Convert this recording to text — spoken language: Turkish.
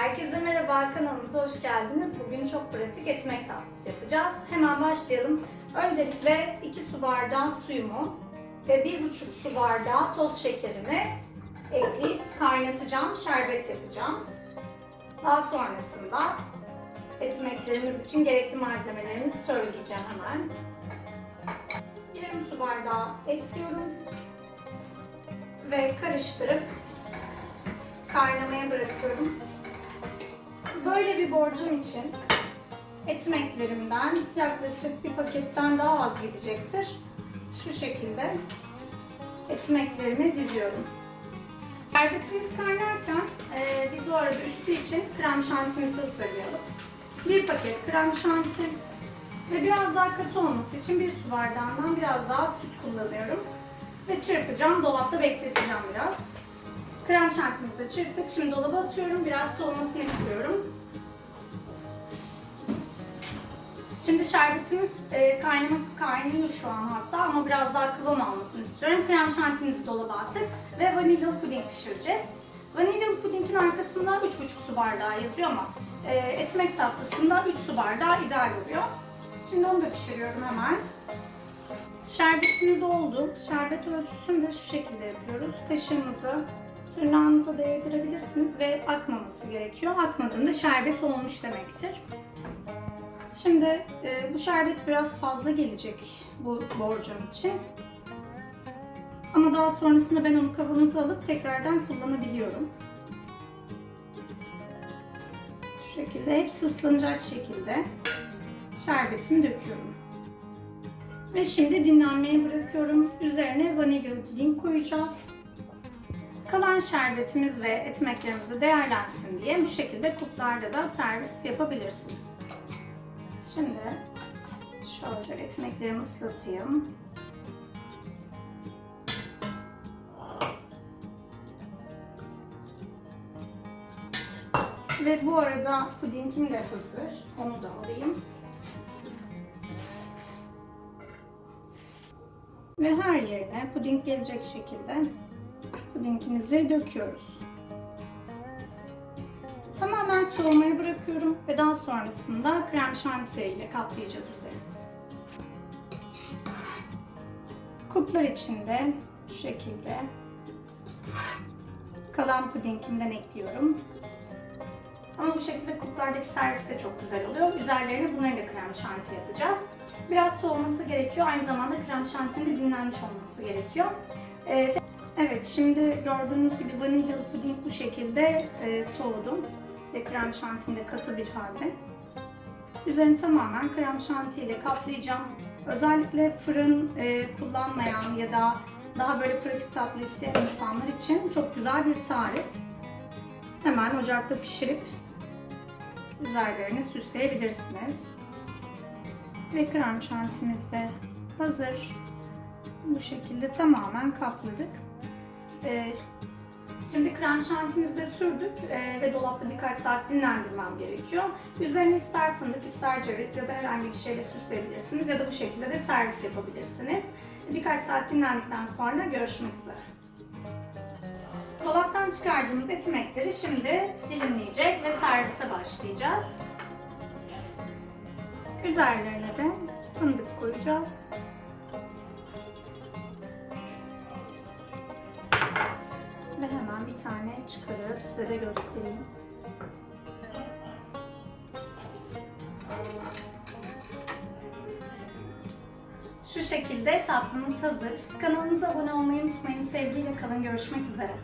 Herkese merhaba, kanalımıza hoş geldiniz. Bugün çok pratik ekmek tatlısı yapacağız. Hemen başlayalım. Öncelikle 2 su bardağı suyumu ve 1,5 su bardağı toz şekerimi ekleyip kaynatacağım, şerbet yapacağım. Daha sonrasında ekmeklerimiz için gerekli malzemelerimizi söyleyeceğim hemen. Yarım su bardağı ekliyorum ve karıştırıp kaynamaya bırakıyorum. Böyle bir borcam için ekmeklerimden yaklaşık bir paketten daha az gidecektir. Şu şekilde ekmeklerimi diziyorum. Şerbetimiz kaynarken e, biz bu arada üstü için krem şantimizi hazırlayalım. Bir paket krem şanti ve biraz daha katı olması için bir su bardağından biraz daha süt kullanıyorum. Ve çırpacağım, dolapta bekleteceğim biraz. Krem şantimizi de çırptık. Şimdi dolaba atıyorum. Biraz soğumasını istiyorum. Şimdi şerbetimiz e, kaynama, kaynıyor şu an hatta ama biraz daha kıvam almasını istiyorum. Krem şantimizi dolaba attık ve vanilyalı puding pişireceğiz. Vanilyalı pudingin arkasında 3,5 su bardağı yazıyor ama e, etmek tatlısında 3 su bardağı ideal oluyor. Şimdi onu da pişiriyorum hemen. Şerbetimiz oldu. Şerbet ölçüsünü de şu şekilde yapıyoruz. Kaşığımızı tırnağınıza değdirebilirsiniz ve akmaması gerekiyor. Akmadığında şerbet olmuş demektir. Şimdi e, bu şerbet biraz fazla gelecek bu borcam için. Ama daha sonrasında ben onu kavanoza alıp tekrardan kullanabiliyorum. Şu şekilde hepsi ıslanacak şekilde şerbetimi döküyorum. Ve şimdi dinlenmeye bırakıyorum. Üzerine vanilyalı puding koyacağız. Kalan şerbetimiz ve ekmeklerimiz değerlensin diye bu şekilde kuplarda da servis yapabilirsiniz. Şimdi şöyle ekmeklerimi ıslatayım. Ve bu arada pudingim de hazır. Onu da alayım. Ve her yerine puding gelecek şekilde pudingimizi döküyoruz. Tamamen soğumaya bırakıyorum ve daha sonrasında krem şantiye ile kaplayacağız üzerine. Kuplar içinde şu şekilde kalan pudingimden ekliyorum. Ama bu şekilde kuplardaki servis de çok güzel oluyor. Üzerlerine bunları da krem şanti yapacağız. Biraz soğuması gerekiyor. Aynı zamanda krem şantinin de dinlenmiş olması gerekiyor. Ee, evet şimdi gördüğünüz gibi vanilyalı puding bu şekilde e, soğudu. Krem şantim de katı bir halde. Üzerini tamamen krem şanti ile kaplayacağım. Özellikle fırın e, kullanmayan ya da daha böyle pratik tatlı isteyen insanlar için çok güzel bir tarif. Hemen ocakta pişirip üzerlerini süsleyebilirsiniz. Ve krem şantimiz de hazır. Bu şekilde tamamen kapladık. Ee, şimdi krem şantimizi de sürdük ee, ve dolapta birkaç saat dinlendirmem gerekiyor. Üzerine ister fındık ister ceviz ya da herhangi bir şeyle süsleyebilirsiniz ya da bu şekilde de servis yapabilirsiniz. Birkaç saat dinlendikten sonra görüşmek üzere. Dolaptan çıkardığımız ekmekleri şimdi dilimleyeceğiz ve servise başlayacağız. Üzerlerine de fındık koyacağız. Hemen bir tane çıkarıp size de göstereyim. Şu şekilde tatlımız hazır. Kanalımıza abone olmayı unutmayın. Sevgiyle kalın. Görüşmek üzere.